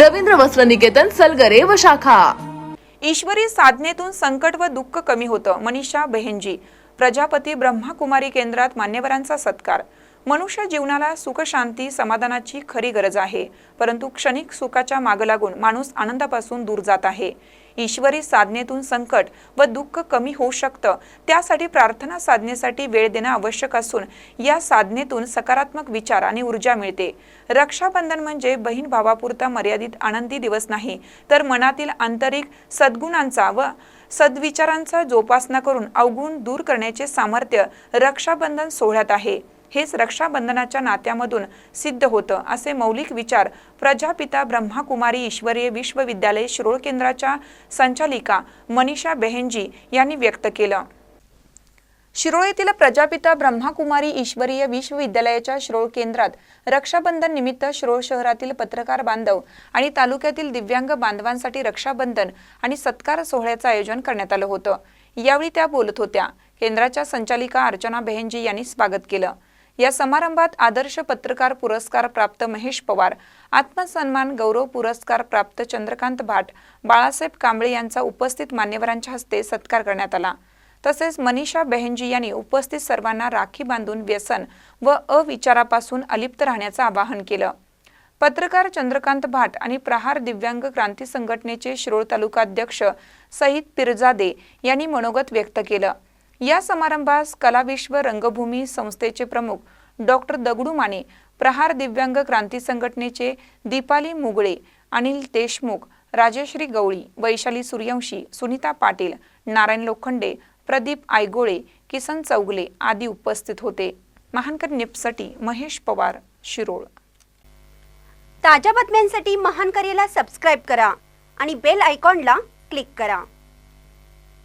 रवींद्र वस्त्र निकेतन सलगरे व शाखा. ईश्वरी साधनेतून संकट व दुःख कमी होतं मनीषा बेहेंजी प्रजापती ब्रह्माकुमारी केंद्रात मान्यवरांचा सत्कार. मनुष्य जीवनाला सुख शांती समाधानाची खरी गरज आहे. परंतु क्षणिक सुखाच्या माग लागून माणूस आनंदापासून दूर जात आहे. ईश्वरी साधनेतून संकट व दुःख कमी होऊ शकतं. त्यासाठी प्रार्थना साधनेसाठी वेळ देणं आवश्यक असून या साधनेतून सकारात्मक विचार आणि ऊर्जा मिळते. रक्षाबंधन म्हणजे बहीण भावापुरता मर्यादित आनंदी दिवस नाही तर मनातील आंतरिक सद्गुणांचा व सद्विचारांचा जोपासना करून अवगुण दूर करण्याचे सामर्थ्य रक्षाबंधन सोहळ्यात आहे. हेच रक्षाबंधनाच्या नात्यामधून सिद्ध होतं असे मौलिक विचार प्रजापिता ब्रह्माकुमारी ईश्वरीय विश्वविद्यालय शिरोळ केंद्राच्या संचालिका मनीषा बेहेंजी यांनी व्यक्त केलं. शिरोळ येथील प्रजापिता ब्रह्माकुमारी ईश्वरीय विश्वविद्यालयाच्या शिरोळ केंद्रात रक्षाबंधन निमित्त शिरोळ शहरातील पत्रकार बांधव आणि तालुक्यातील दिव्यांग बांधवांसाठी रक्षाबंधन आणि सत्कार सोहळ्याचं आयोजन करण्यात आलं होतं. यावेळी त्या बोलत होत्या. केंद्राच्या संचालिका अर्चना बेहेंजी यांनी स्वागत केलं. या समारंभात आदर्श पत्रकार पुरस्कार प्राप्त महेश पवार आत्मसन्मान गौरव पुरस्कार प्राप्त चंद्रकांत भाट बाळासाहेब कांबळे यांचा उपस्थित मान्यवरांच्या हस्ते सत्कार करण्यात आला. तसेच मनीषा बेहेंजी यांनी उपस्थित सर्वांना राखी बांधून व्यसन व अविचारापासून अलिप्त राहण्याचं आवाहन केलं. पत्रकार चंद्रकांत भाट आणि प्रहार दिव्यांग क्रांती संघटनेचे शिरोळ तालुका अध्यक्ष सईद पिरजादे यांनी मनोगत व्यक्त केलं. या समारंभास कलाविश्व रंगभूमी संस्थेचे प्रमुख डॉक्टर दगडू माने प्रहार दिव्यांग क्रांती संघटनेचे दीपाली मुगळे अनिल देशमुख राजेश्री गवळी वैशाली सूर्यवंशी सुनीता पाटील नारायण लोखंडे प्रदीप आयगोळे किसन चौगले आदी उपस्थित होते. महानकर निपसाठी महेश पवार शिरोळ. ताज्या बातम्यांसाठी महानकरीला सबस्क्राईब करा आणि बेल आयकॉनला क्लिक करा.